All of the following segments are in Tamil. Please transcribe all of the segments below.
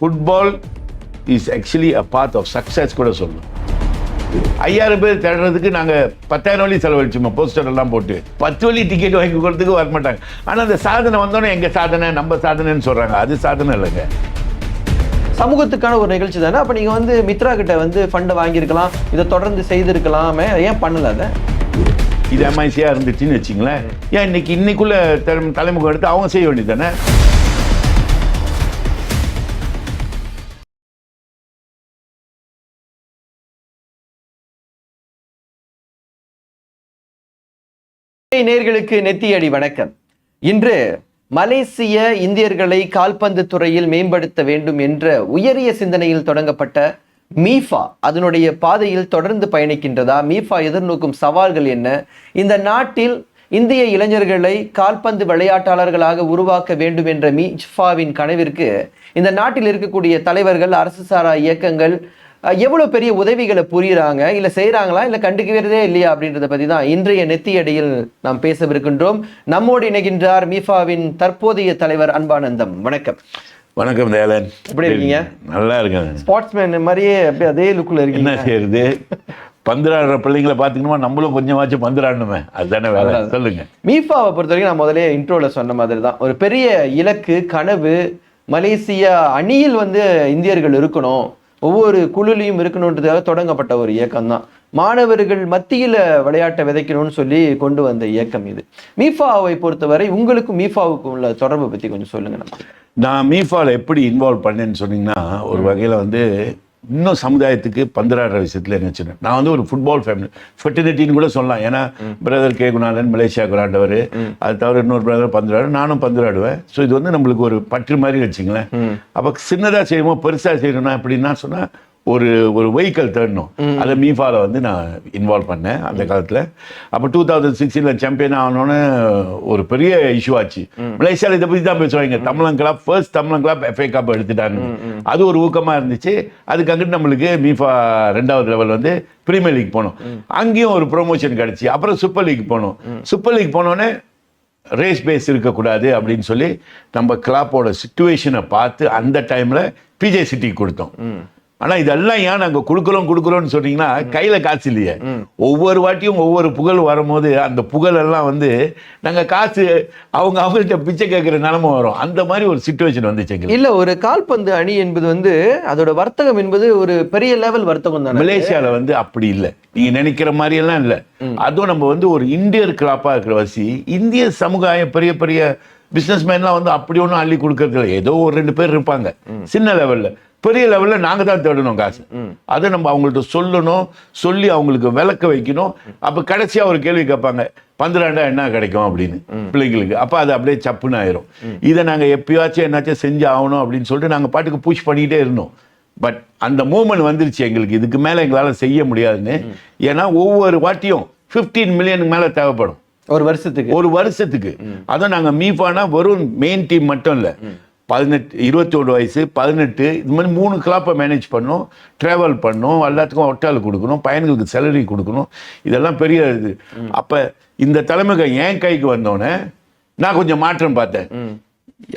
Football is actually a part of success கூட சொல்லணும். ஐயாயிரம் பேர் தேடுறதுக்கு நாங்கள் பத்தாயிரம் வழி செலவழிச்சோம். போஸ்டர் எல்லாம் போட்டு. பத்து வழி டிக்கெட் வாங்கி கொடுறதுக்கு வர மாட்டாங்க ஆனால் அந்த சாதனை வந்தோடனே எங்கள் சாதனை? நம்ம சாதனைன்னு சொல்கிறாங்க அது சாதனை இல்லைங்க. சமூகத்துக்கான ஒரு நிகழ்ச்சி தானே? அப்ப நீங்க வந்து மித்ரா கிட்ட வந்து ஃபண்டை வாங்கியிருக்கலாம். இதை தொடர்ந்து செய்திருக்கலாமே. ஏன் பண்ணல அதை? இது எம்ஐசியாக இருந்துச்சுன்னு வச்சிங்களேன். ஏன் இன்னைக்கு இன்னைக்குள்ள தலை- தலைமுகம் எடுத்து அவங்க செய்ய வேண்டியது தானே? நேர்களுக்கு நெத்தியடி வணக்கம். இன்று மலேசிய இந்தியர்களை கால்பந்து துறையில் மேம்படுத்த வேண்டும் என்ற உயரிய சிந்தனையில் தொடங்கப்பட்ட மீஃபா அதனுடைய பாதையில் தொடர்ந்து பயணிக்கின்றதா? மீஃபா எதிர்நோக்கும் சவால்கள் என்ன? இந்த நாட்டில் இந்திய இளைஞர்களை கால்பந்து விளையாட்டாளர்களாக உருவாக்க வேண்டும் என்ற மீஃபாவின் கனவிற்கு இந்த நாட்டில் இருக்கக்கூடிய தலைவர்கள் அரசு சாரா இயக்கங்கள் அஹ், எவ்வளவு பெரிய உதவிகளை புரியுறாங்க? இல்ல செய்றாங்களா? இல்ல கண்டுக்கிறதே இல்லையா அப்படின்றத பத்தி தான் இன்றைய நெத்தியடியில் நாம் பேசவிருக்கின்றோம். நம்மோடு இணைகின்றார் மீஃபாவின் தற்போதைய தலைவர் அன்பானந்தம். வணக்கம். வணக்கம் தயாளன் எப்படி இருக்கீங்க? நல்லா இருக்கேன். ஸ்போர்ட்ஸ்மேன் மாதிரியே அப்படியே அதே லுக்ல என்ன இருக்கீங்க. செய்யறது? பந்துராடுற பிள்ளைங்களை பார்த்துக்கணுமா? நம்மளும் கொஞ்சமாச்சும் பந்துராடணுமே அதுதானே வேலை. சொல்லுங்க. மீஃபாவை பொறுத்த வரைக்கும் நான் முதலே இன்ட்ரோல சொன்ன மாதிரி தான். ஒரு பெரிய இலக்கு கனவு மலேசியா அணியில் வந்து இந்தியர்கள் இருக்கணும். ஒவ்வொரு குழுலையும் இருக்கணுன்றதுக்காக தொடங்கப்பட்ட ஒரு இயக்கம் தான் மாணவர்கள் மத்தியில் விளையாட்டை விதைக்கணும்னு சொல்லி கொண்டு வந்த இயக்கம் இது. மீஃபாவை பொறுத்தவரை உங்களுக்கும் மீஃபாவுக்கும் உள்ள தொடர்பை பற்றி கொஞ்சம் சொல்லுங்க நான் மீஃபாவில் எப்படி இன்வால்வ் பண்ணேன்னு சொன்னீங்கன்னா ஒரு வகையில் வந்து இன்னும் சமுதாயத்துக்கு பந்துராடுற விஷயத்தில் என்ன சின்ன நான் வந்து ஒரு ஃபுட்பால் ஃபேமிலி ஃபெர்டினிட்டின்னு கூட சொல்லலாம். ஏன்னா பிரதர் கே குணாலன் மலேசியாவுக்கு விளாண்டவர் அது தவிர இன்னொரு பிரதர் பந்துராடு. நானும் பந்துராடுவேன். ஸோ இது வந்து நம்மளுக்கு ஒரு பற்று மாதிரி வச்சுங்களேன். அப்போ சின்னதாக செய்யணுமோ பெருசாக செய்யணும்னா எப்படின்னா சொன்னால் ஒரு ஒரு வெஹிக்கல் தேடணும். அதை மீஃபாவில் வந்து நான் இன்வால்வ் பண்ணேன் அந்த காலத்தில். அப்போ டூ தௌசண்ட் சிக்ஸ்டீனில் சாம்பியன் ஆகணும்னு ஒரு பெரிய இஷ்யூ ஆச்சு. மலேசியாவில் இதை பற்றி தான் பேசுவாங்க Tamilan club first Tamilan club FA cup எடுத்துட்டாங்க. அது ஒரு ஊக்கமாக இருந்துச்சு. அதுக்கு அங்கிட்டு நம்மளுக்கு மீஃபா ரெண்டாவது லெவல் வந்து பிரீமியர் லீக் போனோம். அங்கேயும் ஒரு ப்ரொமோஷன் கிடச்சி. அப்புறம் சூப்பர் லீக் போனோம். சூப்பர் லீக் போனோடனே ரேஸ் பேஸ் இருக்கக்கூடாது அப்படின்னு சொல்லி நம்ம கிளாப்போட சுச்சுவேஷனை பார்த்து அந்த டைமில் பிஜே சிட்டிக்கு கொடுத்தோம். ஆனால் இதெல்லாம் ஏன் நாங்கள் கொடுக்குறோம் கொடுக்குறோம்னு சொன்னீங்கன்னா கையில் காசு இல்லையே. ஒவ்வொரு வாட்டியும் ஒவ்வொரு புகழ் வரும்போது அந்த புகழ் எல்லாம் வந்து நாங்கள் காசு அவங்க அவங்கள்ட்ட பிச்சை கேட்குற நிலமை வரும். அந்த மாதிரி ஒரு சுச்சுவேஷன் வந்துச்சு இல்ல ஒரு கால்பந்து அணி என்பது வந்து அதோட வர்த்தகம் என்பது ஒரு பெரிய லெவல் வர்த்தகம் தானே. மலேசியால வந்து அப்படி இல்லை. நீங்க நினைக்கிற மாதிரி எல்லாம் இல்லை அதுவும் நம்ம வந்து ஒரு இந்தியர் கிளாப்பா இருக்கிற வசி இந்திய சமுதாயம் பெரிய பெரிய பிசினஸ் மேன்லாம் வந்து அப்படி ஒன்றும் அள்ளி கொடுக்கறது இல்லை ஏதோ ஒரு ரெண்டு பேர் இருப்பாங்க. சின்ன லெவல்ல பெரிய லெவல்ல நாங்க தான் தேடணும் காசு. அதை நம்ம அவங்கள்ட்ட சொல்லணும் சொல்லி அவங்களுக்கு விளக்க வைக்கணும். அப்ப கடைசியா ஒரு கேள்வி கேட்பாங்க பந்திராண்டா என்ன கிடைக்கும்? அப்படின்னு பிள்ளைங்களுக்கு. அப்ப அது அப்படியே சப்புன்னு ஆயிரும். இதை நாங்க எப்பயாச்சும் என்னாச்சும் செஞ்சு ஆகணும் அப்படின்னு சொல்லிட்டு நாங்க பாட்டுக்கு புஷ் பண்ணிக்கிட்டே இருந்தோம். பட் அந்த மூமெண்ட் வந்துருச்சு எங்களுக்கு. இதுக்கு மேலே எங்களால் செய்ய முடியாதுன்னு. ஏன்னா ஒவ்வொரு வாட்டியும் 15 மில்லியனுக்கு மேலே தேவைப்படும். ஒரு வருஷத்துக்கு. ஒரு வருஷத்துக்கு. அதான் நாங்கள் மீஃபானா வெறும் மெயின் டீம் மட்டும் இல்லை. பதினெட்டு இருபத்தி ஒரு வயசு பதினெட்டு இது மாதிரி மூணு கிளாப்பை மேனேஜ் பண்ணோம். ட்ராவல் பண்ணோம். எல்லாத்துக்கும் ஹோட்டல் கொடுக்கணும். பையன்களுக்கு சேலரி கொடுக்கணும். இதெல்லாம் பெரிய இது. அப்போ இந்த தலைமுறை என் கைக்கு வந்தோடனே நான் கொஞ்சம் மாற்றம் பார்த்தேன்.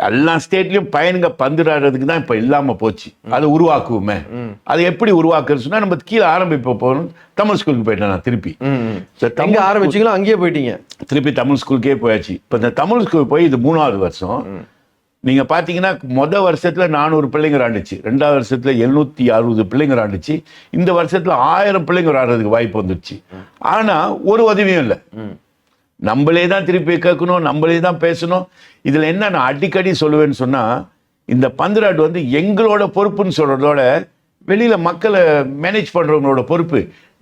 எல்லா ஸ்டேட்லயும் பையனுங்க பந்துடாடுறதுக்கு தான் இப்ப இல்லாம போச்சு. அதை உருவாக்குவோமே. அதை எப்படி உருவாக்குறது நம்ம கீழே ஆரம்பிப்ப போகணும் தமிழ் ஸ்கூலுக்கு போயிட்டேன் நான் திருப்பி. தமிழ் ஆரம்பிச்சீங்களோ அங்கேயே போயிட்டீங்க? திருப்பி தமிழ் ஸ்கூலுக்கே போயாச்சு. இப்போ இந்த தமிழ் ஸ்கூல் போய் இது மூணாவது வருஷம். நீங்க பாத்தீங்கன்னா முத வருஷத்துல நானூறு பிள்ளைங்க ஆண்டுச்சு ரெண்டாவது வருஷத்துல எழுநூத்தி அறுபது பிள்ளைங்க ஆண்டுச்சு இந்த வருஷத்துல ஆயிரம் பிள்ளைங்க ஆடுறதுக்கு வாய்ப்பு வந்துருச்சு. ஆனா ஒரு உதவியும் இல்லை. நம்மளே தான் திருப்பி கேட்கணும் நம்மளே தான் பேசணும். இதுல என்ன நான் அடிக்கடி சொல்லுவேன்னு சொன்னா இந்த பந்துராட்டு வந்து எங்களோட பொறுப்புன்னு சொல்றதோட வெளியில மக்களை மேனேஜ் பண்றவங்களோட பொறுப்பு.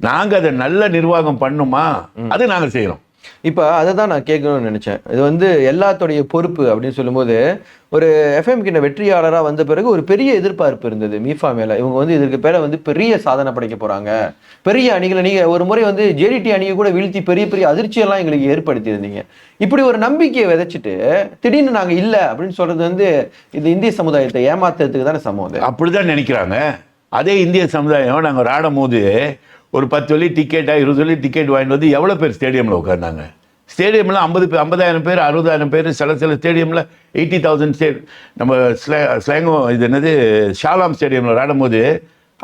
நாங்க அதை நல்ல நிர்வாகம் பண்ணுமா? அது நாங்க செய்யறோம். இப்போ அதை தான் நான் கேட்கணும்னு நினச்சேன். இது வந்து எல்லாத்துடைய பொறுப்பு அப்படின்னு சொல்லும்போது ஒரு எஃப்எம் கிட்ட வெற்றியாளராக வந்த பிறகு ஒரு பெரிய எதிர்பார்ப்பு இருந்தது மீஃபா மேலே. இவங்க வந்து இதற்கு பேரை வந்து பெரிய சாதனை படைக்க போகிறாங்க பெரிய அணிகளை நீங்கள் ஒரு முறை வந்து ஜேடிடி அணியை கூட வீழ்த்தி பெரிய பெரிய அதிர்ச்சியெல்லாம் எங்களுக்கு ஏற்படுத்தி இருந்தீங்க. இப்படி ஒரு நம்பிக்கையை விதைச்சிட்டு திடீர்னு நாங்கள் இல்லை அப்படின்னு சொல்கிறது வந்து இது இந்திய சமுதாயத்தை ஏமாத்துறதுக்கு தானே சமம் அப்படி அப்படிதான் நினைக்கிறாங்க. அதே இந்திய சமுதாயம் நாங்கள் ஆடும் போது ஒரு பத்து வழி டிக்கெட்டா இருபது வழி டிக்கெட் வாங்கிட்டு வந்து எவ்வளோ பேர் ஸ்டேடியமில் உட்கார்ந்தாங்க? ஸ்டேடியம்ல ஐம்பது பேர் ஐம்பதாயிரம் பேர் அறுபதாயிரம் பேர் சில சில ஸ்டேடியம்ல எயிட்டி தௌசண்ட் ஸ்டே நம்ம ஸ்லே ஸ்லேங்கோ இது என்னது ஷாலாம் ஸ்டேடியம்ல விளையாடும் போது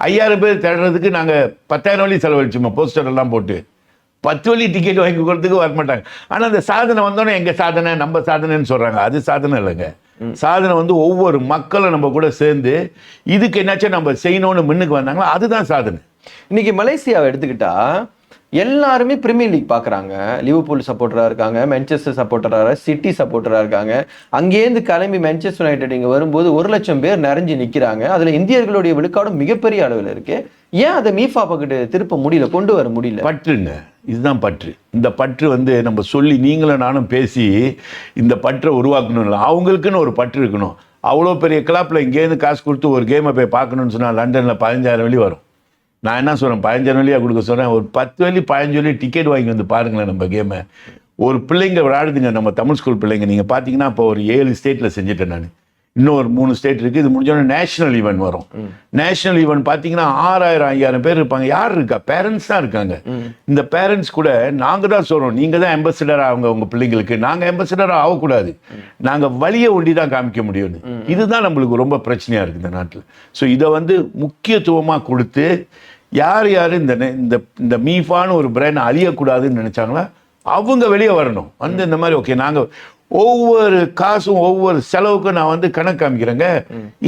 ஐயாயிரம் பேர் தேடுறதுக்கு நாங்கள் பத்தாயிரம் வழி செலவழிச்சோம் போஸ்டர் எல்லாம் போட்டு. பத்து வழி டிக்கெட் வாங்கி கொடுறதுக்கு வர மாட்டாங்க. ஆனால் அந்த சாதனை வந்தோடனே எங்க சாதனை நம்ம சாதனைன்னு சொல்றாங்க. அது சாதனை இல்லைங்க. சாதனை வந்து ஒவ்வொரு மக்களும் நம்ம கூட சேர்ந்து இதுக்கு என்னாச்சும் நம்ம செய்யணும்னு முன்னுக்கு வந்தாங்களோ அதுதான் சாதனை. இன்னைக்கு மலேசியாவை எடுத்துக்கிட்டா எல்லாருமே பிரீமியர் லீக் பார்க்குறாங்க. லிவர்பூல் சப்போர்ட்டராக இருக்காங்க மான்செஸ்டர் சப்போர்ட்டராக சிட்டி சப்போர்ட்டராக இருக்காங்க. அங்கேருந்து கிளம்பி மான்செஸ்டர் யுனைடெட் இங்கே வரும்போது ஒரு லட்சம் பேர் நிறைஞ்சு நிற்கிறாங்க அதில் இந்தியர்களுடைய விழுக்காடும் மிகப்பெரிய அளவில் இருக்கு. ஏன் அதை மீஃபா பக்கெட்டு திருப்ப முடியல கொண்டு வர முடியல? பற்றுங்க. இதுதான் பற்று. இந்த பற்று வந்து நம்ம சொல்லி நீங்களும் நானும் பேசி இந்த பற்றை உருவாக்கணும் இல்லை. அவங்களுக்குன்னு ஒரு பற்று இருக்கணும். அவ்வளோ பெரிய கிளாப்பில் இங்கேருந்து காசு கொடுத்து ஒரு கேமை போய் பார்க்கணும்னு சொன்னால் லண்டனில் பதினஞ்சாயிரம் வெளி வரும். நான் என்ன சொல்கிறேன் பதினஞ்சாயிரம் வழியாக கொடுக்க சொல்கிறேன் ஒரு பத்து வழி பதினஞ்சு வழி டிக்கெட் வாங்கி வந்து பாருங்களேன் நம்ம கேமை ஒரு பிள்ளைங்க விளையாடுதுங்க நம்ம தமிழ் ஸ்கூல் பிள்ளைங்க. நீங்கள் பார்த்தீங்கன்னா இப்போ ஒரு ஏழு ஸ்டேட்டில் செஞ்சுட்டேன் நான். இன்னும் ஒரு மூணு ஸ்டேட் இருக்குது இது முடிஞ்சோடனே நேஷனல் ஈவெண்ட் வரும். நேஷனல் ஈவெண்ட் பார்த்தீங்கன்னா ஆறாயிரம் ஐயாயிரம் பேர் இருப்பாங்க. யார் இருக்கா? பேரண்ட்ஸ் தான் இருக்காங்க. இந்த பேரண்ட்ஸ் கூட நாங்கள் தான் சொல்கிறோம் நீங்கள் தான் அம்பாசிடர் அவங்க உங்கள் பிள்ளைங்களுக்கு. நாங்கள் அம்பாசிடர் ஆகக்கூடாது. நாங்கள் வழியை ஒண்டி தான் காமிக்க முடியும் இதுதான் நம்மளுக்கு ரொம்ப பிரச்சனையாக இருக்குது இந்த நாட்டில். ஸோ இதை வந்து முக்கியத்துவமாக கொடுத்து யார் யார் இந்த இந்த இந்த மீஃபான்னு ஒரு பிராண்ட் அழியக்கூடாதுன்னு நினைச்சாங்களோ? அவங்க வெளியே வரணும். வந்து இந்த மாதிரி ஓகே நாங்கள் ஒவ்வொரு காசும் ஒவ்வொரு செலவுக்கும் நான் வந்து கணக்கு காமிக்கிறேங்க.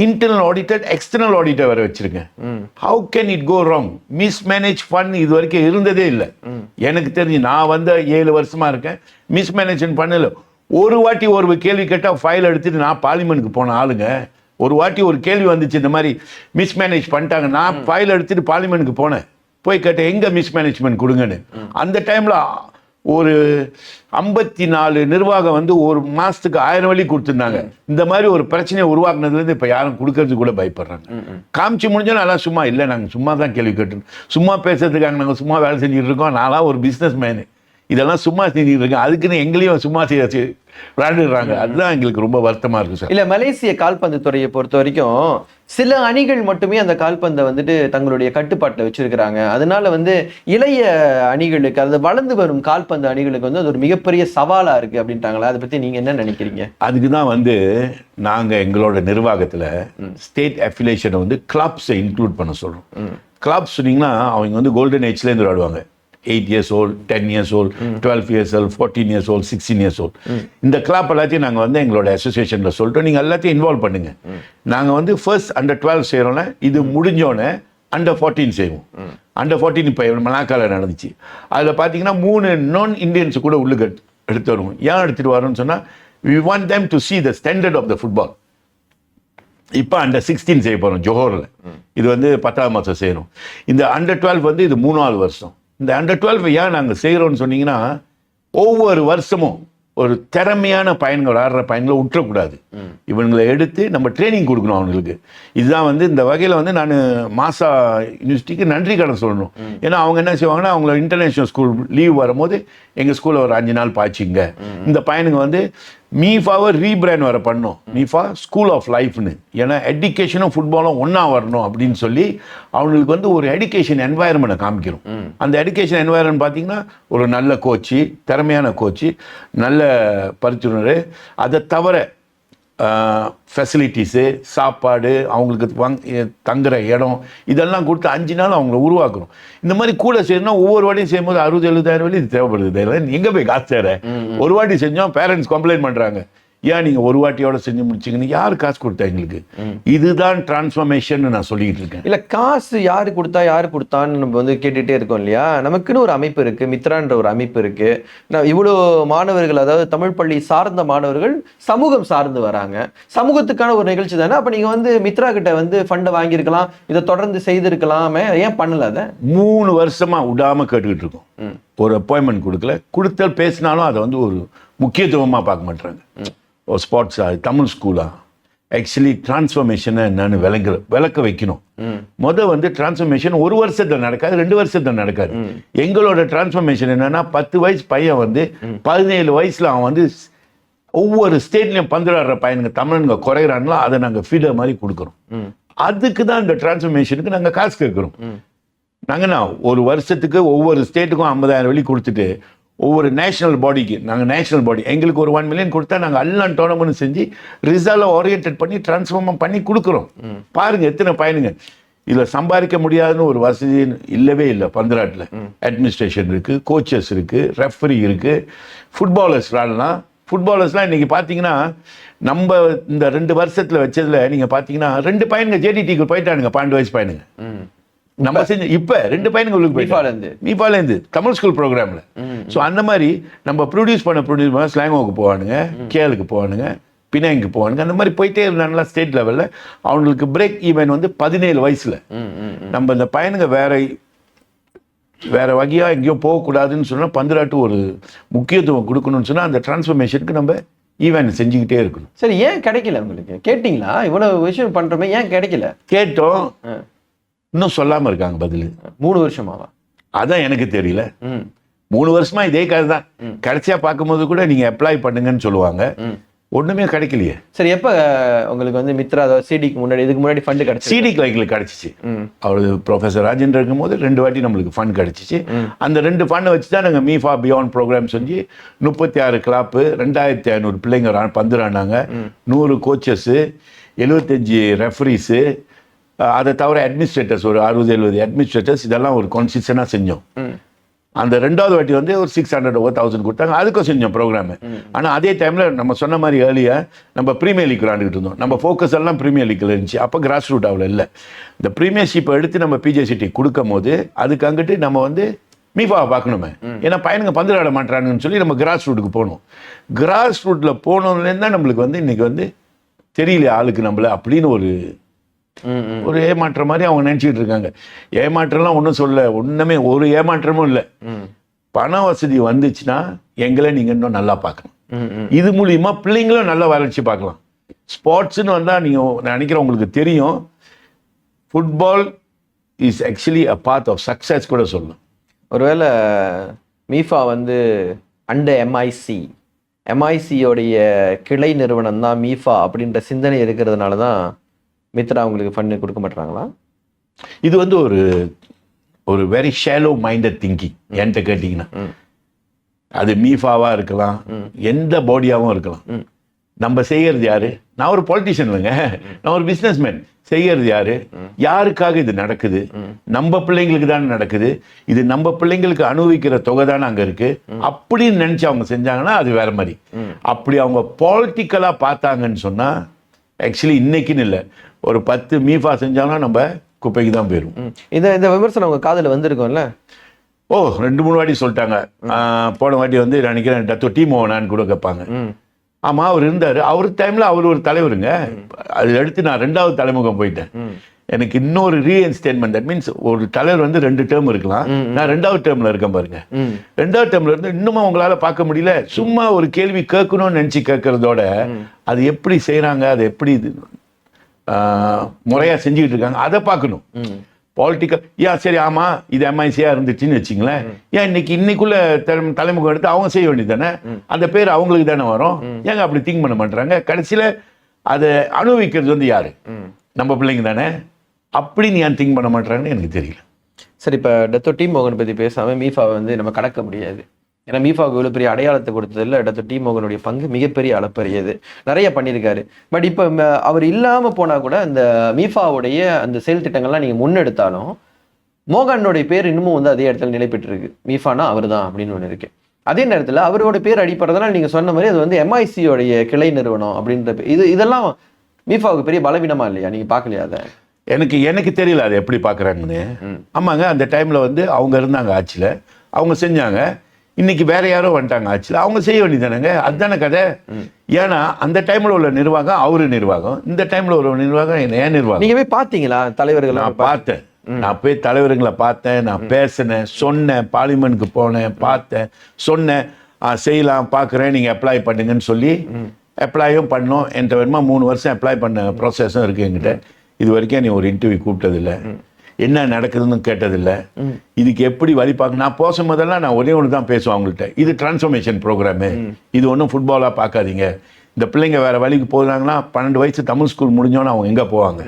இன்டர்னல் ஆடிட்டட் எக்ஸ்டர்னல் ஆடிட்டர் வர வச்சிருக்கேன். How can it go wrong mismanage fund இது வரைக்கும் இருந்ததே இல்லை. எனக்கு தெரிஞ்சு நான் வந்த ஏழு வருஷமா இருக்கேன். மிஸ்மேனேஜ்மெண்ட் பண்ணல. ஒரு வாட்டி ஒரு கேள்வி கேட்டால் ஃபைல் எடுத்துட்டு நான் பார்லிமெண்ட்டுக்கு போன ஆளுங்க. ஒரு வாட்டி ஒரு கேள்வி வந்துச்சு இந்த மாதிரி மிஸ்மேனேஜ் பண்ணிட்டாங்க. நான் ஃபைல் எடுத்துட்டு பார்லிமெண்ட்டுக்கு போனேன். போய் கேட்டேன் எங்க மிஸ்மேனேஜ்மெண்ட் கொடுங்கன்னு? அந்த டைம்ல ஒரு ஐம்பத்தி நாலு நிர்வாகம் வந்து ஒரு மாசத்துக்கு ஆயிரம் வழி கொடுத்துருந்தாங்க. இந்த மாதிரி ஒரு பிரச்சனையை உருவாக்குனதுல இருந்து இப்ப யாரும் கொடுக்கறது கூட பயப்படுறாங்க. காமிச்சு முடிஞ்சா நல்லா சும்மா இல்லை நாங்க சும்மா தான் கேள்வி கேட்டோம் சும்மா பேசுறதுக்காக நாங்க சும்மா வேலை செஞ்சுட்டு இருக்கோம். நான்லாம் ஒரு பிசினஸ் மேனு இதெல்லாம் சும்மா செஞ்சுட்டு அதுக்குன்னு எங்களையும் சும்மா செய்ய செய்- விளையாடுறாங்க. அதுதான் எங்களுக்கு ரொம்ப வருத்தமா இருக்கு சார். இல்ல மலேசிய கால்பந்து துறையை பொறுத்த வரைக்கும் சில அணிகள் மட்டுமே அந்த கால்பந்தை வந்துட்டு தங்களுடைய கட்டுப்பாட்டில் வச்சிருக்கிறாங்க. அதனால வந்து இளைய அணிகளுக்கு அது வளர்ந்து வரும் கால்பந்து அணிகளுக்கு வந்து அது ஒரு மிகப்பெரிய சவாலா இருக்கு அப்படின்ட்டாங்களா? அதை பத்தி நீங்க என்ன நினைக்கிறீங்க? அதுக்கு தான் வந்து நாங்கள் எங்களோட நிர்வாகத்தில் ஸ்டேட் அஃபிலேஷனை வந்து கிளப்ஸை இன்க்ளூட் பண்ண சொல்கிறோம் கிளப்ஸ் சொன்னீங்கன்னா அவங்க வந்து கோல்டன் ஏஜ்லேருந்து விளையாடுவாங்க. Eight years old ten years old twelve years old fourteen years old sixteen years old இந்த கிளாப் எல்லாத்தையும் நாங்கள் வந்து எங்களோட அசோசியேஷனில் சொல்லிட்டோம். நீங்கள் எல்லாத்தையும் இன்வால்வ் பண்ணுங்க. நாங்கள் வந்து ஃபர்ஸ்ட் அண்டர் டுவெல் செய்கிறோன்னே இது முடிஞ்சோடனே அண்டர் ஃபோர்டீன் செய்வோம். அண்டர் ஃபோர்டீன் இப்போ மலாக்காவில் நடந்துச்சு? அதில் பார்த்தீங்கன்னா மூணு நான் இந்தியன்ஸ் கூட உள்ளுக்கு எடுத்து- எடுத்து வருவோம். ஏன் எடுத்துட்டு வரோம்னு சொன்னால் we want them to see the standard of the football இப்போ அண்டர் சிக்ஸ்டீன் செய்ய போகிறோம் ஜோஹரில் இது வந்து பத்தாம் மாதம் செய்யணும் இந்த அண்டர் டுவெல் வந்து இது மூணாவது வருஷம். இந்த அண்டர் டுவெல் ஏன் நாங்கள் செய்கிறோன்னு சொன்னீங்கன்னா ஒவ்வொரு வருஷமும் ஒரு திறமையான பையன்கள் ஆடுற பையன்களை விட்டுறக்கூடாது இவங்களை எடுத்து நம்ம ட்ரைனிங் கொடுக்கணும் அவங்களுக்கு. இதுதான் வந்து இந்த வகையில் வந்து நான் மாசா யூனிவர்சிட்டிக்கு நன்றி கடன் சொல்லணும். ஏன்னா அவங்க என்ன செய்வாங்கன்னா அவங்கள இன்டர்நேஷனல் ஸ்கூல் லீவ் வரும்போது எங்கள் ஸ்கூலில் ஒரு அஞ்சு நாள் பாய்ச்சிங்க. இந்த பையனுங்க வந்து மீஃபாவை ரீபிராண்ட் வர பண்ணோம். மீஃபா ஸ்கூல் ஆஃப் லைஃப்னு ஏன்னா எஜுகேஷனும் ஃபுட்பாலும் ஒன்றா வரணும் அப்படின்னு சொல்லி அவங்களுக்கு வந்து ஒரு எஜுகேஷன் என்வாயர்மெண்ட்டை காமிக்கிறோம். அந்த எஜுகேஷன் என்வாயர்மெண்ட் பார்த்தீங்கன்னா ஒரு நல்ல கோச்சு திறமையான கோச்சு நல்ல பரிச்சுனர் அதை தவிர ஃபெசிலிட்டிஸு சாப்பாடு அவங்களுக்கு வாங் தங்குற இடம் இதெல்லாம் கொடுத்து அஞ்சு நாள் அவங்கள உருவாக்குறோம் இந்த மாதிரி கூட செய்யணும்னா ஒவ்வொரு வாட்டியும் செய்யும்போது அறுபது எழுபதாயிரம் வழி இது தேவைப்படுது. எங்க போய் காசு தேர ஒரு வாட்டி செஞ்சோம் பேரண்ட்ஸ் கம்ப்ளைண்ட் பண்றாங்க. ஏன் நீங்க ஒரு வாட்டியோட செஞ்சு முடிச்சீங்கன்னு யார் காசு கொடுத்தா எங்களுக்கு? இதுதான் டிரான்ஸ்ஃபர்மேஷன் நான் சொல்லிட்டு இருக்கேன். இல்ல காசு யாரு கொடுத்தா யாரு கொடுத்தான்னு நம்ம வந்து கேட்டுட்டே இருக்கோம் இல்லையா? நமக்குன்னு ஒரு அமைப்பு இருக்கு மித்ரான்ற ஒரு அமைப்பு இருக்கு. நான் இவ்வளோ மாணவர்கள் அதாவது தமிழ் பள்ளி சார்ந்த மாணவர்கள் சமூகம் சார்ந்து வராங்க. சமூகத்துக்கான ஒரு நிகழ்ச்சி தானே? அப்ப நீங்க வந்து மித்ரா கிட்ட வந்து ஃபண்டை வாங்கியிருக்கலாம் இதை தொடர்ந்து செய்திருக்கலாமே? ஏன் பண்ணல அதை? மூணு வருஷமா விடாம கேட்டுக்கிட்டு இருக்கோம். ஒரு அப்பாயின்மெண்ட் கொடுக்கல. கொடுத்தல் பேசினாலும் அதை வந்து ஒரு முக்கியத்துவமா பார்க்க மாட்டாங்க ஒரு ஸ்பாட்ஸா தமிழ் ஸ்கூலா ஆக்சுவலி டிரான்ஸ்ஃபர்மேஷனை என்னன்னு விளங்க விளக்க வைக்கணும். முத வந்து டிரான்ஸ்ஃபர்மேஷன் ஒரு வருஷத்துல நடக்காது ரெண்டு வருஷத்துல நடக்காது. எங்களோட டிரான்ஸ்ஃபர்மேஷன் என்னன்னா பத்து வயசு பையன் வந்து பதினேழு வயசுல அவன் வந்து ஒவ்வொரு ஸ்டேட்லயும் பந்து விளையாடுற பையனுங்க தமிழனுங்க குறைகிறாங்களோ அதை நாங்க ஃபீடர் மாதிரி கொடுக்குறோம். அதுக்கு தான் இந்த டிரான்ஸ்ஃபர்மேஷனுக்கு நாங்க காசு கேட்குறோம். நாங்கண்ணா ஒரு வருஷத்துக்கு ஒவ்வொரு ஸ்டேட்டுக்கும் ஐம்பதாயிரம் வெளி கொடுத்துட்டு ஒவ்வொரு நேஷனல் பாடிக்கு நாங்கள் நேஷனல் பாடி எங்களுக்கு ஒரு ஒன் மில்லியன் கொடுத்தா நாங்கள் எல்லாம் டோர்னமெண்ட் செஞ்சு ரிசல்ட்டை ஓரியன்ட் பண்ணி ட்ரான்ஸ்ஃபார்ம் பண்ணி கொடுக்குறோம். பாருங்க எத்தனை பயனுங்க. இதில் சம்பாதிக்க முடியாதுன்னு ஒரு வசதி இல்லவே இல்லை பந்தராட்டில் அட்மினிஸ்ட்ரேஷன் இருக்குது கோச்சஸ் இருக்குது ரெஃபரி இருக்குது ஃபுட்பாலர்ஸ் விளாடலாம். ஃபுட்பாலர்ஸ்லாம் இன்னைக்கு பார்த்தீங்கன்னா நம்ம இந்த ரெண்டு வருஷத்தில் வச்சதுல நீங்கள் பார்த்தீங்கன்னா ரெண்டு பையனுங்க ஜேடிடிக்கு போயிட்டானுங்க பன்னெண்டு வயசு பையனுங்க. நம்ம செஞ்ச இப்ப ரெண்டு பையனுங்க உள்ளுக்கு மீஃபால போயிட்டாங்க. இருந்து. மீஃபால இருந்து தமிழ் ஸ்கூல் ப்ரோக்ராம்ல ஸோ அந்த மாதிரி நம்ம ப்ரொடியூஸ் பண்ண ப்ரொடியூஸ் பண்ண ஸ்லாங்கோக்கு போவானுங்க கேலுக்கு போவானுங்க பினாங்க்கு போவானுங்க. அந்த மாதிரி போயிட்டே இருந்தாங்களா ஸ்டேட் லெவல்ல அவங்களுக்கு பிரேக் ஈவன் வந்து பதினேழு வயசுல. நம்ம இந்த பையனுங்க வேற வேற வகையா எங்கேயோ போகக்கூடாதுன்னு சொன்னா பந்துராட்டு ஒரு முக்கியத்துவம் கொடுக்கணும்னு சொன்னா அந்த டிரான்ஸ்ஃபர்மேஷனுக்கு நம்ம ஈவெண்ட் செஞ்சுக்கிட்டே இருக்கணும். சரி ஏன் கிடைக்கல உங்களுக்கு? கேட்டிங்களா? இவ்வளவு விஷயம் பண்றோமே ஏன் கிடைக்கல? கேட்டோம். இன்னும் சொல்லாம இருக்காங்க பதில். மூணு வருஷமாவா? அதான் எனக்கு தெரியல. மூணு வருஷமா இதே கதை தான். கடைசியா பார்க்கும்போது கூட நீங்க அப்ளை பண்ணுங்கன்னு சொல்லுவாங்க. ம். ஒண்ணுமே கிடைக்கலையே. சரி எப்ப உங்களுக்கு வந்து மித்ரா சிடிக்கு முன்னாடி இதுக்கு முன்னாடி ஃபண்ட் கிடைச்சு சிடி எங்களுக்கு கிடைச்சிச்சு. அவரு ப்ரொஃபசர் ராஜேந்திர இருக்கும்போது ரெண்டு வாட்டி நம்மளுக்கு ஃபண்ட் கிடைச்சிச்சு. அந்த ரெண்டு ஃபண்டை வச்சு தான் நாங்கள் மீஃபா பியாண்ட் ப்ரோக்ராம் செஞ்சு முப்பத்தி ஆறு கிளாப்பு ரெண்டாயிரத்தி ஐநூறு பிள்ளைங்க ரா- பந்து ஆனாங்க நூறு கோச்சஸ்ஸு எழுபத்தஞ்சி ரெஃபரிஸு அதை தவிர அட்மினிஸ்ட்ரேட்டர்ஸ் ஒரு அறுபது எழுபது அட்மினிஸ்ட்ரேட்டர்ஸ் இதெல்லாம் ஒரு கன்சிஸ்டனாக செஞ்சோம். அந்த ரெண்டாவது வாட்டி வந்து ஒரு சிக்ஸ் ஹண்ட்ரட் ஓ தௌசண்ட் கொடுத்தாங்க. அதுக்கும் செஞ்சோம் ப்ரோக்ராமு ஆனால் அதே டைமில் நம்ம சொன்ன மாதிரி ஏர்லியாக நம்ம ப்ரீமியர் லீக் விளாண்டுக்கிட்டு இருந்தோம். நம்ம ஃபோக்கஸ் எல்லாம் ப்ரீமியர் லீக்கில் இருந்துச்சு. அப்போ கிராஸ் ரூட் அவ்வளோ இல்லை. இந்த ப்ரீமியர்ஷிப்பை எடுத்து நம்ம பிஜேசிட்டி கொடுக்கும் போது அதுக்கு அங்கிட்டு நம்ம வந்து மீஃபாவை பார்க்கணுமே. ஏன்னா பையனுங்க பந்து விளாட மாட்டானுங்கன்னு சொல்லி நம்ம கிராஸ் ரூட்டுக்கு போகணும் கிராஸ் ரூட்டில் போனோம்லேருந்து தான் நம்மளுக்கு வந்து இன்னைக்கு வந்து தெரியல ஆளுக்கு நம்மள அப்படின்னு ஒரு ஒரு ஏமாற்றம் மாதிரி அவங்க நினச்சிக்கிட்டு இருக்காங்க. ஏமாற்றம்லாம் ஒன்றும் சொல்ல ஒன்றுமே ஒரு ஏமாற்றமும் இல்லை. பண வசதி வந்துச்சுன்னா எங்களை நீங்கள் இன்னும் நல்லா பார்க்கணும். இது மூலியமா பிள்ளைங்களும் நல்ல வளர்ச்சி பார்க்கலாம். ஸ்போர்ட்ஸ்னு வந்தால் நீங்கள் நான் நினைக்கிறேன் உங்களுக்கு தெரியும். Football is actually a part of success கூட சொல்லலாம். ஒருவேளை மீஃபா வந்து அண்ட எம்ஐசி எம்ஐசியோடைய கிளை நிறுவனம் தான் மீஃபா அப்படின்ற சிந்தனை இருக்கிறதுனால தான் மித்ரா உங்களுக்கு ஃபண்டு கொடுக்க மாட்டாங்களா இது வந்து ஒரு ஒரு வெரி ஷேலோ மைண்டட் திங்கிங் என்கிட்ட கேட்டிங்கன்னா. அது மீஃபாவா இருக்கலாம். எந்த பாடியாவும் இருக்கலாம். நம்ம செய்யறது யாரு? நான் ஒரு பொலிட்டிஷியன் இல்லைங்க. நான் ஒரு பிசினஸ்மேன் செய்யறது யாரு? யாருக்காக இது நடக்குது? நம்ம பிள்ளைங்களுக்கு தானே நடக்குது. இது நம்ம பிள்ளைங்களுக்கு அனுபவிக்கிற தொகை தானே அங்க இருக்கு. அப்படின்னு நினைச்சு அவங்க செஞ்சாங்கன்னா அது வேற மாதிரி. அப்படி அவங்க பாலிட்டிக்கலா பார்த்தாங்கன்னு சொன்னா ஆக்சுவலி இன்னைக்குன்னு இல்லை. ஒரு பத்து மீஃபா செஞ்சாங்கன்னா நம்ம குப்பைக்கு தான் போயிடும். இந்த இந்த விமர்சனம் உங்க காதுல வந்திருக்கும்ல? ஓ ரெண்டு மூணு வாட்டி சொல்லிட்டாங்க. போன வாட்டி வந்து நான் நினைக்கிறேன் டத்தோ டீ மோகனான்னு கூட கேட்பாங்க. ம். ஆமா அவர் இருந்தாரு. அவர் டைம்ல அவர் ஒரு தலைவருங்க. அது அடுத்து நான் ரெண்டாவது தலைமுகம் போயிட்டேன். எனக்கு இன்னொரு ரீஎன்ஸ்டேட்மெண்ட் தட் மீன்ஸ் ஒரு தலைவர் வந்து ரெண்டு டேர்ம் இருக்கலாம். நான் ரெண்டாவது டேர்ம்ல இருக்கேன் பாருங்க. ரெண்டாவது டேர்ம்ல இருந்து இன்னுமா உங்களால பார்க்க முடியல. சும்மா ஒரு கேள்வி கேட்கணும்னு நினைச்சு கேட்கறதோட அது எப்படி செய்றாங்க அது எப்படி இது ஆஹ், முறையா செஞ்சுக்கிட்டு இருக்காங்க அதை பார்க்கணும். பாலிட்டிக்கல் ஏன் சரி ஆமா இது எம்ஐசியா இருந்துச்சுன்னு வச்சுங்களேன். ஏன் இன்னைக்கு இன்னைக்குள்ள தலை- தலைமுகம் எடுத்து அவங்க செய்ய வேண்டியது தானே அந்த பேர் அவங்களுக்கு தானே வரும். ஏங்க அப்படி திங்க் பண்ண மாட்டாங்க கடைசியில அதை அனுபவிக்கிறது வந்து யாரு? நம்ம பிள்ளைங்க தானே? அப்படின்னு ஏன் திங்க் பண்ண மாட்டாங்கன்னு எனக்கு தெரியல. சரி இப்போ டத்தோ டி மோகன் பற்றி பேசாமல் மீஃபாவை வந்து நம்ம கடக்க முடியாது. ஏன்னா மீஃபாவுக்கு இவ்வளோ பெரிய அடையாளத்தை கொடுத்ததில் டத்தோ டி மோகனுடைய பங்கு மிகப்பெரிய அளப்பரியது. நிறைய பண்ணியிருக்காரு. பட் இப்போ அவர் இல்லாமல் போனால் கூட அந்த மீஃபாவுடைய அந்த செயல் திட்டங்கள்லாம் நீங்கள் முன்னெடுத்தாலும் மோகனுடைய பேர் இன்னமும் வந்து அதே இடத்துல நிலை பெற்றிருக்கு மீஃபானா அவர் தான் அப்படின்னு ஒன்று இருக்கு. அதே நேரத்தில் அவரோட பேர் அடிப்படுறதுனால நீங்கள் சொன்ன மாதிரி அது வந்து எம்ஐசியோடைய கிளை நிறுவனம் அப்படின்ற இது இதெல்லாம் மீஃபாவுக்கு பெரிய பலவீனமா இல்லையா? நீங்கள் பார்க்கலையா அதை? எனக்கு எனக்கு தெரியல அதை எப்படி பார்க்குறாங்கன்னு. ஆமாங்க அந்த டைம்ல வந்து அவங்க இருந்தாங்க ஆட்சியில. அவங்க செஞ்சாங்க. இன்னைக்கு வேற யாரோ வந்துட்டாங்க ஆட்சியில். அவங்க செய்ய வேண்டியதானங்க அதுதானே கதை. ஏன்னா அந்த டைம்ல உள்ள நிர்வாகம் அவரு நிர்வாகம். இந்த டைம்ல உள்ள நிர்வாகம் என் நிர்வாகம்? நீங்க போய் பார்த்தீங்களா? தலைவர்கள் நான் பார்த்தேன். நான் போய் தலைவருங்களை பார்த்தேன் நான் பேசினேன் சொன்னேன் பார்லிமெண்ட்க்கு போனேன் பார்த்தேன் சொன்னேன். செய்யலாம் பார்க்குறேன் நீங்கள் அப்ளை பண்ணுங்கன்னு சொல்லி அப்ளையும் பண்ணோம். என்கிட்ட வேணுமா மூணு வருஷம் அப்ளை பண்ண ப்ராசஸும் இருக்குது என்கிட்ட. இது வரைக்கும் நீ ஒரு இன்டர்வியூ கூப்பிட்டதில்ல. என்ன நடக்குதுன்னு கேட்டதில்ல. இதுக்கு எப்படி வழி பார்க்க நான் போசும் போதெல்லாம் நான் ஒரே ஒன்று தான் பேசுவேன் அவங்கள்ட்ட. இது டிரான்ஸ்ஃபர்மேஷன் ப்ரோக்ராமு இது ஒன்றும் ஃபுட்பாலாக பார்க்காதீங்க. இந்த பிள்ளைங்க வேற வழிக்கு போகிறாங்கன்னா பன்னெண்டு வயசு தமிழ் ஸ்கூல் முடிஞ்சோன்னு அவங்க எங்கே போவாங்க?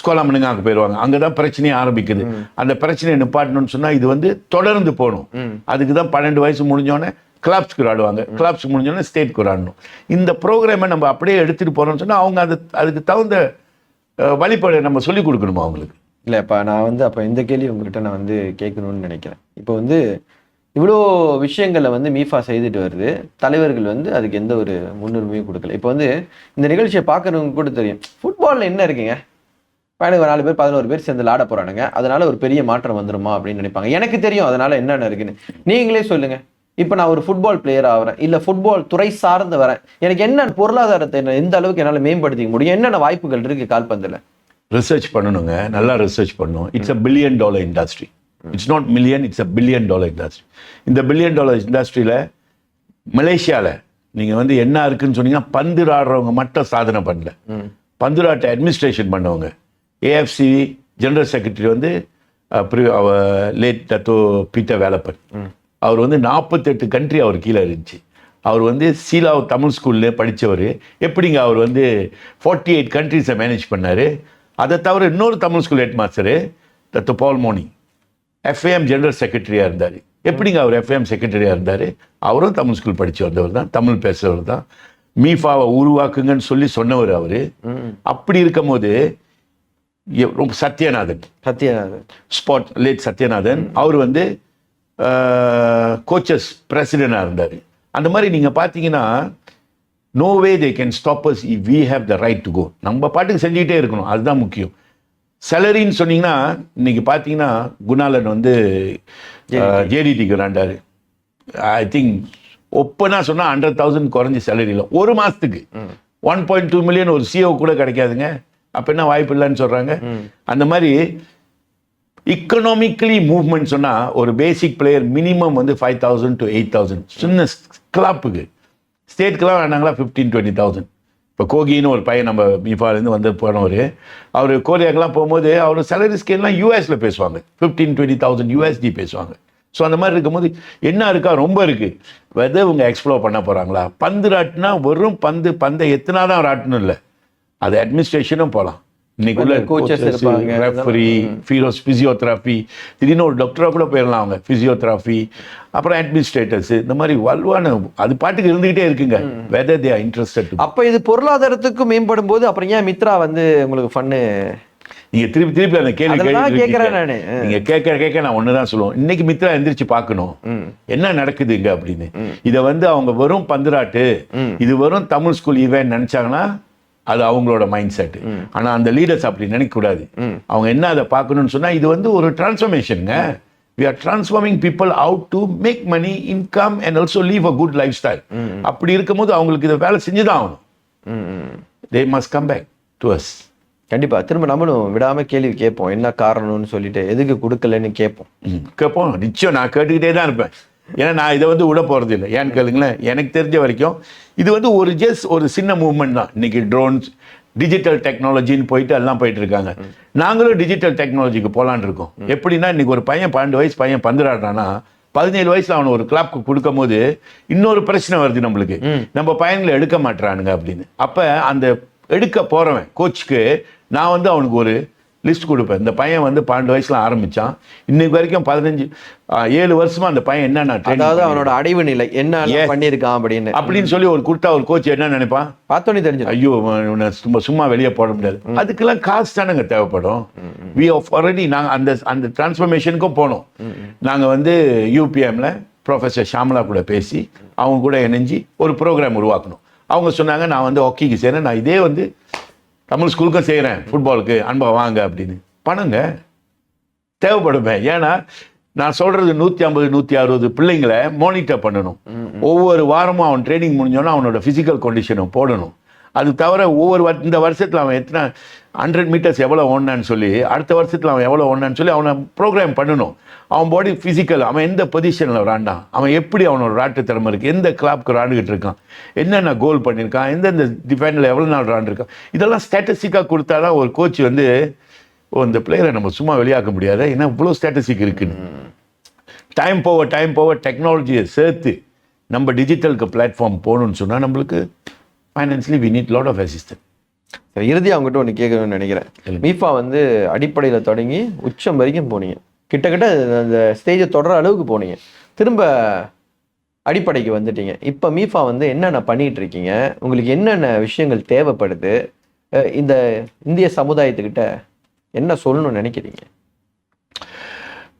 ஸ்கோலாமனுங்க அங்கே போயிடுவாங்க. அங்கே தான் பிரச்சனையே ஆரம்பிக்குது. அந்த பிரச்சனையை நிப்பாட்டணும்னு சொன்னால் இது வந்து தொடர்ந்து போகணும். அதுக்கு தான் பன்னெண்டு வயசு முடிஞ்சோடனே கிளப்ஸ்க்கு விளாடுவாங்க கிளப்ஸ் முடிஞ்சோடனே ஸ்டேட்க்கு விளாடணும் இந்த ப்ரோக்ராமை நம்ம அப்படியே எடுத்துகிட்டு போகிறோம்னு சொன்னால் அவங்க அது அதுக்கு தகுந்த வழிபாடு நம்ம சொல்லிக் கொடுக்கணுமா அவங்களுக்கு? இல்லைப்பா நான் வந்து அப்போ இந்த கேள்வி உங்ககிட்ட நான் வந்து கேட்கணும்னு நினைக்கிறேன். இப்போ வந்து இவ்வளோ விஷயங்களை வந்து மீஃபா செய்துட்டு வருது. தலைவர்கள் வந்து அதுக்கு எந்த ஒரு முன்னுரிமையும் கொடுக்கல. இப்போ வந்து இந்த நிகழ்ச்சியை பார்க்குறவங்க கூட தெரியும். ஃபுட்பாலில் என்ன இருக்குங்க? பதினோரு நாலு பேர் பதினோரு பேர் சேர்ந்து ஆட போறானுங்க. அதனால ஒரு பெரிய மாற்றம் வந்துருமா அப்படின்னு நினைப்பாங்க. எனக்கு தெரியும் அதனால என்னென்ன இருக்குன்னு. நீங்களே சொல்லுங்க. இப்போ நான் ஒரு ஃபுட்பால் பிளேயர் ஆகிறேன் இல்லை ஃபுட்பால் துறை சார்ந்து வரேன். எனக்கு என்ன பொருளாதாரத்தை என்ன எந்த அளவுக்கு என்னால் மேம்படுத்திக்க முடியும்? என்னென்ன வாய்ப்புகள் இருக்குது கால்பந்தில்? ரிசர்ச் பண்ணணுங்க. நல்லா ரிசர்ச் பண்ணணும் it's a billion dollar industry it's not million it's a billion dollar industry இந்த பில்லியன் டாலர் இண்டஸ்ட்ரியில் மலேசியாவில் நீங்கள் வந்து என்ன இருக்குன்னு சொன்னீங்கன்னா பந்து ஆடுறவங்க மட்டும் சாதனை பண்ணல. பந்துராட்டை அட்மினிஸ்ட்ரேஷன் பண்ணவங்க. ஏஎஃப்சி ஜெனரல் செக்ரட்டரி வந்து லேட் தத்தோ பீட்டர் வேலப்பன். அவர் வந்து நாற்பத்தெட்டு கண்ட்ரி அவர் கீழே இருந்துச்சு. அவர் வந்து சீலாவ் தமிழ் ஸ்கூல்ல படித்தவர் எப்படிங்க அவர் வந்து ஃபார்ட்டி எயிட் கண்ட்ரிஸை மேனேஜ் பண்ணார்? அதை தவிர இன்னொரு தமிழ் ஸ்கூல் ஹெட் மாஸ்டரு தத்து பால் மோனி எஃப்ஏஎம் ஜெனரல் செக்ரட்டரியாக இருந்தார். எப்படிங்க அவர் எஃப்ஏஎம் செக்ரட்டரியாக இருந்தார்? அவரும் தமிழ் ஸ்கூல் படித்து வந்தவர் தான் தமிழ் பேசுகிறவர் தான். மீஃபாவை உருவாக்குங்கன்னு சொல்லி சொன்னவர் அவர். அப்படி இருக்கும்போது எ- ரொம்ப Sathyanathan. Sathyanathan. Spot late Sathyanathan. அவர் வந்து கோச்சஸ் பிரசிடெண்டாக இருந்தார். அந்த மாதிரி நீங்கள் பார்த்தீங்கன்னா no way they can stoppers E we have the right to go நம்ம பாட்டுக்கு செஞ்சுக்கிட்டே இருக்கணும். அதுதான் முக்கியம். சேலரின்னு சொன்னீங்கன்னா இன்னைக்கு பார்த்தீங்கன்னா குணாலன் வந்து ஜேடிடிக்கு விளாண்டாரு ஐ திங்க் ஒப்பனா சொன்னால் ஹண்ட்ரட் தௌசண்ட் குறைஞ்ச சேலரியில் ஒரு மாதத்துக்கு ஒன் பாயிண்ட் டூ மில்லியன் ஒரு சிஓ கூட கிடைக்காதுங்க. அப்போ என்ன வாய்ப்பு இல்லைன்னு சொல்கிறாங்க அந்த மாதிரி இக்கனாமிக்கலி மூவ்மெண்ட் சொன்னால் ஒரு பேசிக் பிளேயர் மினிமம் வந்து five thousand to eight thousand சின்ன கிளாப்புக்கு ஸ்டேட்க்கெலாம் வேணாங்களா? ஃபிஃப்டீன் டுவெண்ட்டி தௌசண்ட் இப்போ கோகின்னு ஒரு பையன் நம்ம மீஃபாலேருந்து வந்து போனவர். அவர் கோரியாக்கெலாம் போகும்போது அவர் சேலரி ஸ்கேல்லாம் யூஎஸில் பேசுவாங்க. ஃபிஃப்டீன் டுவெண்ட்டி தௌசண்ட் யூஎஸ்டி பேசுவாங்க. ஸோ அந்த மாதிரி இருக்கும்போது என்ன இருக்கா? ரொம்ப இருக்குது வெதை இவங்க எக்ஸ்ப்ளோர் பண்ண போகிறாங்களா பந்து ராட்டினா வெறும் பந்து பந்தை எத்தனா தான் ராட்டணும் இல்லை. அது அட்மினிஸ்ட்ரேஷனும் போகலாம் இன்னைக்கு உள்ள coaches, இருப்பாங்க. ரெஃபரி ஃபீரோஸ் ஃபிசியோதெரப்பி திடீர்னு ஒரு டாக்டராக கூட போயிடலாம் அவங்க. ஃபிசியோதெரப்பி அப்புறம் அட்மினிஸ்ட்ரேட்டர்ஸ் இந்த மாதிரி வலுவான அது பாட்டுக்கு இருந்துகிட்டே இருக்குங்க. வெதர் தே ஆர் இன்ட்ரெஸ்டட் அப்ப இது பொருளாதாரத்துக்கு மேம்படும் போது அப்புறம் ஏன் மித்ரா வந்து உங்களுக்கு ஃபன்னு நீங்க திருப்பி திருப்பி அந்த கேள்வி கேட்கிறேன். நானு. நீங்க கேட்க கேட்க நான் ஒண்ணுதான் சொல்லுவோம் இன்னைக்கு மித்ரா எந்திரிச்சு பார்க்கணும். என்ன நடக்குது இங்க அப்படின்னு இத வந்து அவங்க வெறும் பந்துராட்டு. இது வெறும் தமிழ் ஸ்கூல் ஈவென்ட் நினைச்சாங்கன்னா அது அவங்களோட மைண்ட் செட் ஆனா அந்த லீடர்ஸ் அப்படி நினைக்க கூடாது அவங்க என்ன அதை பார்க்கணும்னு சொன்னா இது வந்து ஒரு டிரான்ஸ்ஃபர்மேஷனுங்க we are transforming people out to make money income and also live a good lifestyle. அப்படி இருக்கும்போது அவங்களுக்கு இதை வேலை செஞ்சுதான் ஆகணும். They must come back to us. கண்டிப்பா. திரும்ப நம்மளும் விடாம கேள்வி கேட்போம். என்ன காரணம்னு சொல்லிட்டு எதுக்கு கொடுக்கலன்னு கேட்போம். கேட்போம். நிச்சயம் நான் கேட்டுக்கிட்டே தான் இருப்பேன். ஏன்னா நான் இதை வந்து விட போகிறது இல்லை. ஏன்னு கேளுங்களேன் எனக்கு தெரிஞ்ச வரைக்கும் இது வந்து ஒரு ஜஸ்ட் ஒரு சின்ன மூவ்மெண்ட் தான். இன்னைக்கு ட்ரோன்ஸ் டிஜிட்டல் டெக்னாலஜின்னு போயிட்டு எல்லாம் போயிட்டு இருக்காங்க. நாங்களும் டிஜிட்டல் டெக்னாலஜிக்கு போகலான் இருக்கோம். எப்படின்னா இன்னைக்கு ஒரு பையன் பன்னெண்டு வயசு பையன் பந்துராடுறான்னா பதினேழு வயசுல அவனை ஒரு கிளாப்க்கு கொடுக்கும் போது இன்னொரு பிரச்சனை வருது நம்மளுக்கு. நம்ம பையன்களை எடுக்க மாட்றானுங்க அப்படின்னு. அப்போ அந்த எடுக்க போறவன் கோச்சுக்கு நான் வந்து அவனுக்கு ஒரு லிஸ்ட் கொடுப்பேன். இந்த பையன் வந்து பன்னெண்டு வயசுல ஆரம்பிச்சான். இன்னைக்கு வரைக்கும் பதினஞ்சு ஏழு வருஷமா அந்த பையன் என்னென்ன அதாவது அவனோட அடைவு நிலை என்ன. பண்ணியிருக்கான் அப்படின்னு. அப்படின்னு சொல்லி ஒரு கொடுத்தா ஒரு கோச் என்ன நினைப்பான்? பார்த்தோன்னே தெரிஞ்சிடும். ஐயோ இவனை சும்மா சும்மா வெளியே போட முடியாது. அதுக்கெல்லாம் காசு தானங்க தேவைப்படும். வி ஆஃப் ஆல்ரெடி நாங்கள் அந்த அந்த டிரான்ஸ்ஃபர்மேஷனுக்கும் போனோம். நாங்கள் வந்து யூபிஎம்ல ப்ரொஃபஸர் ஷாமலா கூட பேசி அவங்க கூட இணைஞ்சு ஒரு ப்ரோக்ராம் உருவாக்கணும். அவங்க சொன்னாங்க நான் வந்து ஹாக்கிக்கு செய்கிறேன் நான் இதே வந்து தமிழ் ஸ்கூலுக்கும் செய்கிறேன் ஃபுட்பாலுக்கு அன்பா வாங்க அப்படின்னு. பணங்க தேவைப்படுமே. ஏன்னா நான் சொல்றது நூற்றி ஐம்பது நூற்றி அறுபது பிள்ளைங்களை மானிட்டர் பண்ணணும். ஒவ்வொரு வாரமும் அவன் ட்ரைனிங் முடிஞ்சோன்னா அவனோட ஃபிசிக்கல் கண்டிஷனும் போடணும். அது தவிர ஒவ்வொரு வரு- இந்த வருஷத்தில் அவன் எத்தனை ஹண்ட்ரட் மீட்டர்ஸ் எவ்வளோ ஓடினான்னு சொல்லி அடுத்த வருஷத்தில் அவன் எவ்வளோ ஓடினான்னு சொல்லி அவனை ப்ரோக்ராம் பண்ணணும். அவன் பாடி ஃபிசிக்கல் அவன் எந்த பொசிஷனில் விளாண்டான்? அவன் எப்படி அவனோட ராட்டு திறமை இருக்குது எந்த கிளாப்க்கு விளாண்டுக்கிட்டு இருக்கான்? என்னென்ன கோல் பண்ணியிருக்கான்? எந்தெந்த டிஃபெண்டில் எவ்வளோ நாள் விளாண்டுருக்கான்? இதெல்லாம் ஸ்டாட்டிஸ்டிக்காக கொடுத்தா தான் ஒரு கோச் வந்து ஓ இந்த பிளேயரை நம்ம சும்மா வெளியாக்க முடியாது? ஏன்னா இவ்வளோ ஸ்டாட்டிஸ்டிக் இருக்குன்னு. டைம் போக டைம் போக டெக்னாலஜியை சேர்த்து நம்ம டிஜிட்டலுக்கு பிளாட்ஃபார்ம் போகணுன்னு சொன்னால் நம்மளுக்கு financially we need lot of assistant சரி இறுதியா அவங்ககிட்ட ஒன்று கேட்கணும்னு நினைக்கிறேன். மீஃபா வந்து அடிப்படையில தொடங்கி உச்சம் வரைக்கும் போனீங்க. கிட்டத்தட்ட அந்த ஸ்டேஜை தொடர அளவுக்கு போனீங்க. திரும்ப அடிப்படைக்கு வந்துட்டீங்க. இப்போ மீஃபா வந்து என்னென்ன பண்ணிட்டு இருக்கீங்க? உங்களுக்கு என்னென்ன விஷயங்கள் தேவைப்படுது? இந்த இந்திய சமுதாயத்துக்கிட்ட என்ன சொல்லணும்னு நினைக்கிறீங்க?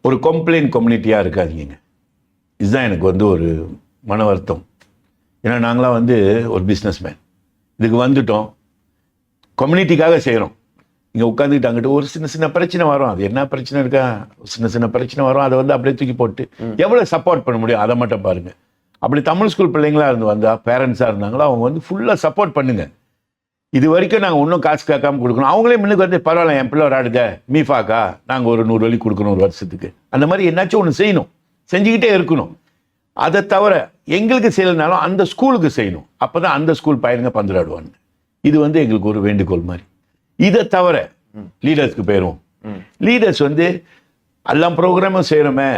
ஒரு கம்ப்ளைண்ட் கம்யூனிட்டியாக இருக்காதீங்க இதுதான் எனக்கு வந்து ஒரு மன வருத்தம். ஏன்னா நாங்களாம் வந்து ஒரு பிஸ்னஸ்மேன் இதுக்கு வந்துட்டோம். கம்யூனிட்டிக்காக செய்கிறோம் இங்கே உட்காந்துக்கிட்டு அங்கிட்டு ஒரு சின்ன சின்ன பிரச்சனை வரும். அது என்ன பிரச்சனை இருக்கா? ஒரு சின்ன சின்ன பிரச்சனை வரும். அதை வந்து அப்படியே தூக்கி போட்டு எவ்வளோ சப்போர்ட் பண்ண முடியும்? அதை மட்டும் பாருங்கள் அப்படி தமிழ் ஸ்கூல் பிள்ளைங்களா இருந்து வந்தா பேரண்ட்ஸாக இருந்தாங்களோ அவங்க வந்து ஃபுல்லாக சப்போர்ட் பண்ணுங்க. இது வரைக்கும் நாங்கள் இன்னும் காசு கேட்காம கொடுக்கணும். அவங்களே முன்னுக்கு வந்து பரவாயில்ல என் பிள்ளை விளையாடுத மீஃபாக்கா நாங்கள் ஒரு நூறு வழி கொடுக்கணும் ஒரு வருஷத்துக்கு. அந்த மாதிரி என்னாச்சும் ஒன்று செய்யணும். செஞ்சுக்கிட்டே இருக்கணும். அதை தவிர எங்களுக்கு செய்யலைனாலும் அந்த ஸ்கூலுக்கு செய்யணும். அப்போ தான் அந்த ஸ்கூல் பையனுங்க பந்துடாடுவாங்க இது வந்து எங்களுக்கு ஒரு வேண்டுகோள் மாதிரி. இதை தவிர லீடர்ஸ்க்கு போயிடும் லீடர்ஸ் வந்து எல்லா ப்ரோக்ராமும் செய்கிறோமே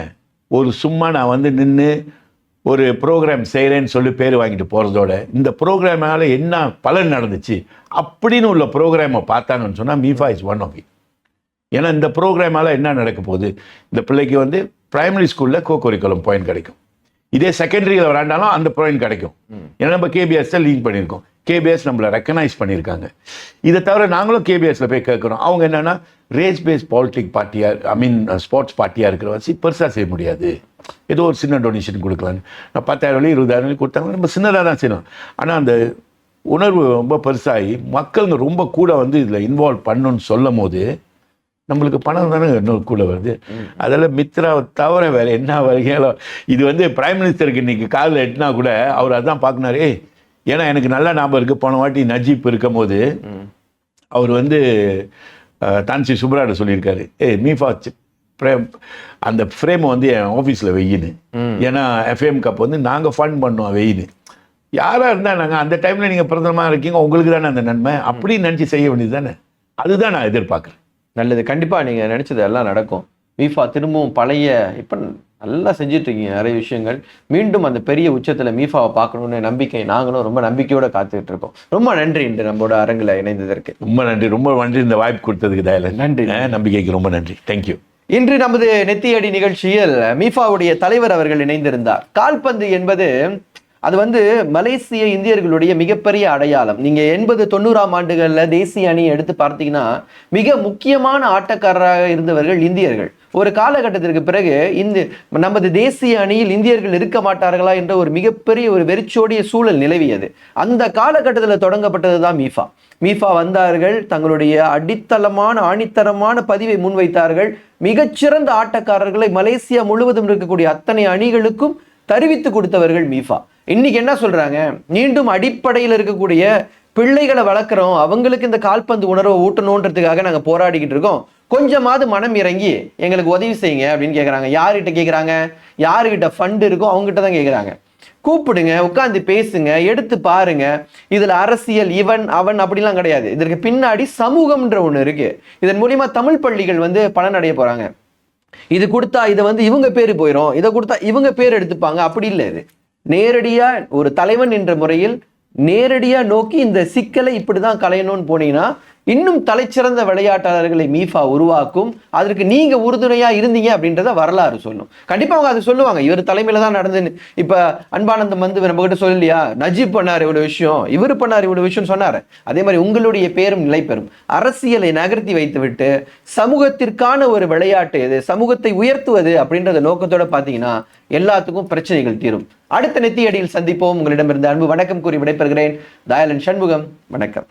ஒரு சும்மா நான் வந்து நின்று ஒரு ப்ரோக்ராம் செய்கிறேன்னு சொல்லி பேர் வாங்கிட்டு போகிறதோட இந்த ப்ரோக்ராமால என்ன பலன் நடந்துச்சு அப்படின்னு உள்ள ப்ரோக்ராமை பார்த்தாங்கன்னு சொன்னால் மீஃபா இஸ் ஒன் ஆஃப் இட் ஏன்னா இந்த ப்ரோக்ராமால என்ன நடக்க போகுது? இந்த பிள்ளைக்கு வந்து பிரைமரி ஸ்கூலில் கோ கரிக்குலம் பாயிண்ட் கிடைக்கும். இதே செகண்டரியில் விளாண்டாலும் அந்த பாயிண்ட் கிடைக்கும். ஏன்னா நம்ம கேபிஎஸ் லிங்க் பண்ணியிருக்கோம். கேபிஎஸ் நம்மளை ரெக்கனைஸ் பண்ணியிருக்காங்க. இதை தவிர நாங்களும் கேபிஎஸில் போய் கேட்குறோம். அவங்க என்னென்னா ரேஸ் பேஸ் பாலிட்டிக் பார்ட்டியாக ஐ மீன் ஸ்போர்ட்ஸ் பார்ட்டியாக இருக்கிற பெருசாக செய்ய முடியாது. ஏதோ ஒரு சின்ன டொனேஷன் கொடுக்கலான்னு நான் பத்தாயிரம் வழி இருபதாயிரம் வழி கொடுத்தாங்க. நம்ம சின்னதாக தான் செய்யணும். ஆனால் அந்த உணர்வு ரொம்ப பெருசாகி மக்களுங்க ரொம்ப கூட வந்து இதில் இன்வால்வ் பண்ணணும்னு சொல்லும் போது நம்மளுக்கு பணம் தானே இன்னொரு கூட வருது. அதெல்லாம் மித்ராவை தவிர வேறு என்ன வகையாலும் இது வந்து பிரைம் மினிஸ்டருக்கு இன்றைக்கி காலில் எட்டினா கூட அவர் அதான் பார்க்குனாரே ஏன்னா எனக்கு நல்ல ஞாபகம் இருக்கு. போன வாட்டி நஜீப் இருக்கும் போது அவர் வந்து தான்சி சுப்ராட சொல்லியிருக்காரு. ஏ மீஃபா சி- பிரேம் அந்த ஃப்ரேமை வந்து என் ஆஃபீஸில் வெயின்னு ஏன்னா எஃப்எம் கப் வந்து நாங்கள் ஃபண்ட் பண்ணோம் வெயின்னு யாராக இருந்தால் நாங்கள் அந்த டைமில் நீங்கள் பிரதமமாக இருக்கீங்க உங்களுக்கு தானே அந்த நன்மை. அப்படின்னு நினச்சி செய்ய வேண்டியது தானே. அதுதான் நான் எதிர்பார்க்குறேன். நல்லது. கண்டிப்பா நீங்க நினைச்சது எல்லாம் நடக்கும். மீஃபா திரும்பவும் பழைய இப்ப நல்லா செஞ்சுட்டு இருக்கீங்க நிறைய விஷயங்கள். மீண்டும் அந்த பெரிய உச்சத்துல மீஃபாவை பார்க்கணும்னு நம்பிக்கை நாங்களும் ரொம்ப நம்பிக்கையோட காத்துக்கிட்டு இருக்கோம் ரொம்ப நன்றி இன்று நம்மளோட அரங்குல இணைந்ததற்கு. ரொம்ப நன்றி. ரொம்ப நன்றி இந்த வாய்ப்பு கொடுத்ததுக்கு தயலன் நன்றி. நம்பிக்கைக்கு ரொம்ப நன்றி. தேங்க்யூ இன்று நமது நெத்தியடி நிகழ்ச்சியில் மீஃபாவுடைய தலைவர் அவர்கள் இணைந்திருந்தார். கால்பந்து என்பது அது வந்து மலேசிய இந்தியர்களுடைய மிகப்பெரிய அடையாளம். நீங்கள் எண்பது தொண்ணூறாம் ஆண்டுகளில் தேசிய அணி எடுத்து பார்த்தீங்கன்னா மிக முக்கியமான ஆட்டக்காரராக இருந்தவர்கள் இந்தியர்கள். ஒரு காலகட்டத்திற்கு பிறகு இந்த நமது தேசிய அணியில் இந்தியர்கள் இருக்க மாட்டார்களா என்ற ஒரு மிகப்பெரிய ஒரு வெறிச்சோடிய சூழல் நிலவியது. அந்த காலகட்டத்தில் தொடங்கப்பட்டது தான் மீஃபா மீஃபா வந்தார்கள் தங்களுடைய அடித்தளமான ஆணித்தரமான பதிவை முன்வைத்தார்கள். மிகச்சிறந்த ஆட்டக்காரர்களை மலேசியா முழுவதும் இருக்கக்கூடிய அத்தனை அணிகளுக்கும் தருவித்து கொடுத்தவர்கள் மீஃபா இன்னைக்கு என்ன சொல்றாங்க? மீண்டும் அடிப்படையில் இருக்கக்கூடிய பிள்ளைகளை வளர்க்குறோம். அவங்களுக்கு இந்த கால்பந்து உணர்வை ஊட்டணுன்றதுக்காக நாங்கள் போராடிக்கிட்டு இருக்கோம். கொஞ்சமாவது மனம் இறங்கி எங்களுக்கு உதவி செய்யுங்க அப்படின்னு கேட்குறாங்க யார்கிட்ட கேட்குறாங்க யாருக்கிட்ட ஃபண்டு இருக்கோ அவங்ககிட்ட தான் கேட்குறாங்க கூப்பிடுங்க உட்காந்து பேசுங்க எடுத்து பாருங்க. இதில் அரசியல் இவன் அவன் அப்படிலாம் கிடையாது. இதற்கு பின்னாடி சமூகம்ன்ற ஒன்று இருக்கு. இதன் மூலியமா தமிழ் பள்ளிகள் வந்து பலனடைய போறாங்க. இது கொடுத்தா இதை வந்து இவங்க பேர் போயிடும் இதை கொடுத்தா இவங்க பேர் எடுத்துப்பாங்க. அப்படி இல்லை இது. நேரடியா ஒரு தலைவன் என்ற முறையில் நேரடியா நோக்கி இந்த சிக்கலை இப்படிதான் களையணும்னு போனீங்கன்னா இன்னும் தலைச்சிறந்த விளையாட்டாளர்களை மீஃபா உருவாக்கும் அதற்கு நீங்கள் உறுதுணையாக இருந்தீங்க அப்படின்றத வரலாறு சொல்லும். கண்டிப்பாக அவங்க அதை சொல்லுவாங்க. இவர் தலைமையில் தான் நடந்து இப்போ அன்பானந்தம் வந்து நம்மகிட்ட சொல்லலையா? நஜீப் பண்ணார் இவ்வளோ விஷயம். இவர் பண்ணார் இவ்வளோ விஷயம் சொன்னார். அதே மாதிரி உங்களுடைய பேரும் நிலை பெறும் அரசியலை நகர்த்தி வைத்துவிட்டு சமூகத்திற்கான ஒரு விளையாட்டு இது சமூகத்தை உயர்த்துவது அப்படின்றத நோக்கத்தோட பார்த்தீங்கன்னா எல்லாத்துக்கும் பிரச்சனைகள் தீரும். அடுத்த நெத்தியடியில் சந்திப்போம். உங்களிடமிருந்து அன்பு வணக்கம் கூறி விடைபெறுகிறேன். தயாலன் சண்முகம் வணக்கம்.